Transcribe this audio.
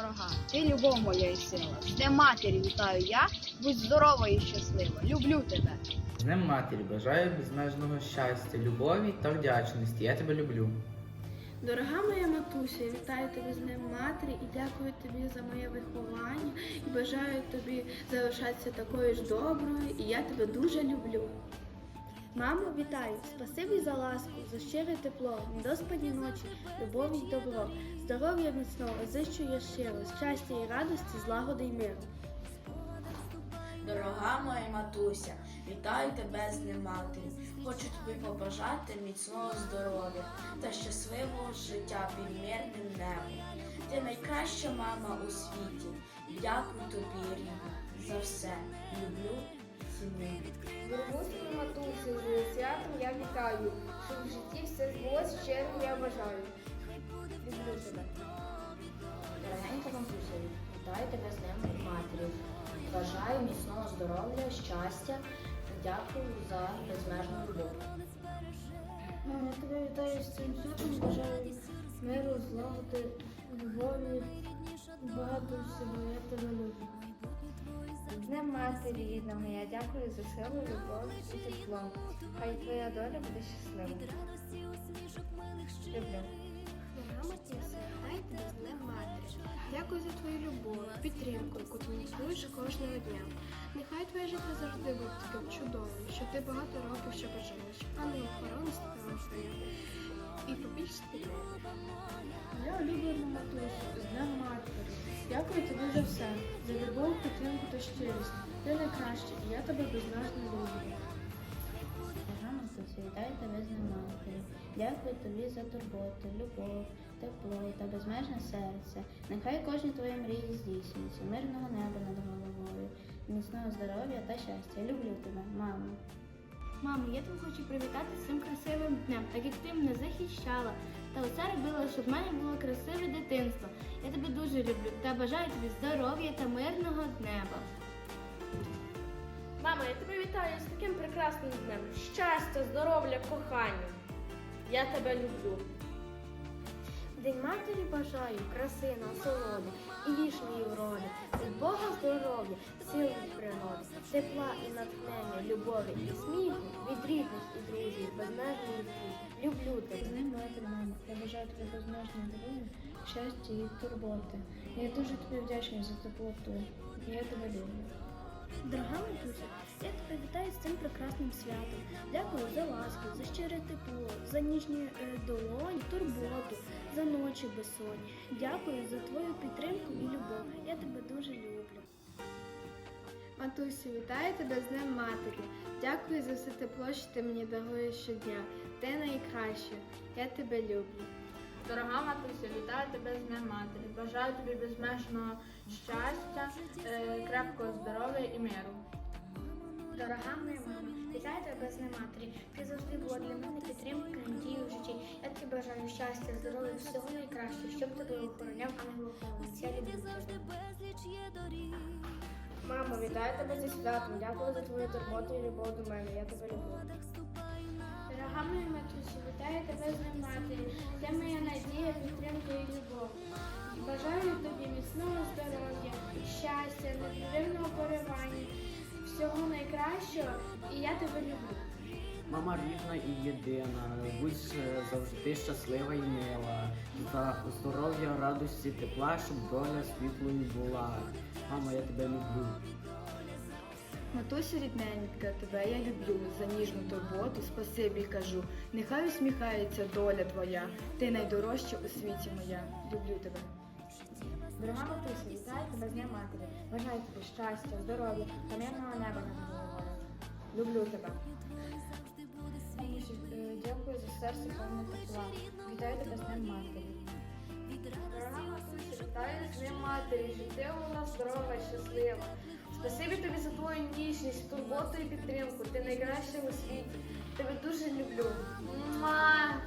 дорога. Ти любов моя і сила. З Днем матері вітаю я. Будь здорова і щаслива. Люблю тебе. З Днем матері бажаю безмежного щастя, любові та вдячності. Я тебе люблю. Дорога моя матуся, я вітаю тебе з Днем матері і дякую тобі за моє виховання і бажаю тобі залишатися такою ж доброю, і я тебе дуже люблю. Мамо, вітаю! Спасибі за ласку, за щире тепло, недоспані ночі, любові й добро, здоров'я міцного, зичу я щиро, щастя і радості, злагоди й миру. Дорога моя матуся, вітаю тебе з Днем матері. Хочу тобі побажати міцного здоров'я та щасливого життя під мирним небом. Ти найкраща мама у світі. Дякую тобі, рідна, за все. Люблю, свою матусю, з святом я вітаю, щоб в житті все збулось, щиро я бажаю. Люблю тебе. Дорогенька бабуся, вітаю тебе з Днем матері. Бажаю міцного здоров'я, щастя. Дякую за безмежну любов. Мамо, я тебе вітаю з цим святом, бажаю миру, злагоди, любові, багато всього, я тебе люблю. З Днем матері рідного я дякую за силу, любов і тепло. Хай твоя доля буде щаслива. Люблю. Дякую за твою любов, підтримку, яку ти даруєш кожного дня. Нехай твоє життя завжди буде таким чудовим, щоб ти багато років ще бажаєш, а не охорони з тебе. І побільше тебе. Дякую тобі за все, за любов, підтримку та щирість. Ти найкраща, і я тебе безмежно люблю. Тебе з Днем матері. Дякую тобі за турботу, любов, тепло та безмежне серце. Нехай кожні твої мрії здійснюються, мирного неба над головою, міцного здоров'я та щастя. Люблю тебе, мамо. Мамо, я тебе хочу привітати з цим красивим днем, так як ти мене захищала та усе робила, щоб в мене було красиве дитинство. Я тебе дуже люблю та бажаю тобі здоров'я та мирного неба. Мама, я тебе вітаю з таким прекрасним днем. Щастя, здоров'я, кохання. Я тебе люблю. День матері бажаю краси, насолоди і вічної вроди, від Бога здоров'я, сил від природи, тепла і натхнення, любові і сміху, від рідних і друзів, безмежної втіхи. Люблю З тебе. Днем матері, мамо. Я бажаю тобі безмежної здоров'я, щастя і турботи. Я дуже тобі вдячна за теплоту. Я тебе люблю. Дорога матуся, я тебе вітаю з цим прекрасним святом. Дякую за ласку, за щире тепло, за ніжні е, долоні, турботу, за ночі безсонні. Дякую за твою підтримку і любов. Я тебе дуже люблю. Матусю, вітаю тебе з Днем Матері. Дякую за все тепло, що ти мені даруєш щодня. Ти найкраща. Я тебе люблю. Дорога матуся, вітаю тебе з Днем матері. Бажаю тобі безмежного щастя, е, крепкого здоров'я і миру. Дорога моя мама, вітаю тебе з Днем матері. Ти завжди була для мене підтримкою, надією в житті. Я тобі бажаю щастя, здоров'я, всього найкращого, щоб тебе охороняв ангел. Я люблю тебе. Мамо, вітаю тебе зі святом. Дякую за твою турботу і любов до мене. Я тебе люблю. Дорога моя матусі, вітаю тебе з Днем матері. Ти моя надія, підтримка і любов. Бажаю тобі міцного здоров'я, щастя, непрерivного поривання, всього найкращого, і я тебе люблю. Мама рідна і єдина, будь е, завжди щаслива і мила, за здоров'я, радості, тепла, щоб доля світлою була. Мамо, я тебе люблю. Матуся рідненька, тебе я люблю. За ніжну турботу спасибі кажу. Нехай усміхається доля твоя. Ти найдорожча у світі моя. Люблю тебе. Дорога матуся, вітаю тебе з Днем матері. Бажаю тобі щастя, здоров'я та мирного неба над головою. Люблю тебе. Е, Дякую за серце повне тепла. Вітаю тебе з Днем матері. Дорога матуся, вітаю з Днем матері. Щоб ти була здорова щаслива. Спасибі тобі за твою ніжність, турботу і підтримку. Ти найкраща у світі. Тебе дуже люблю. Муа!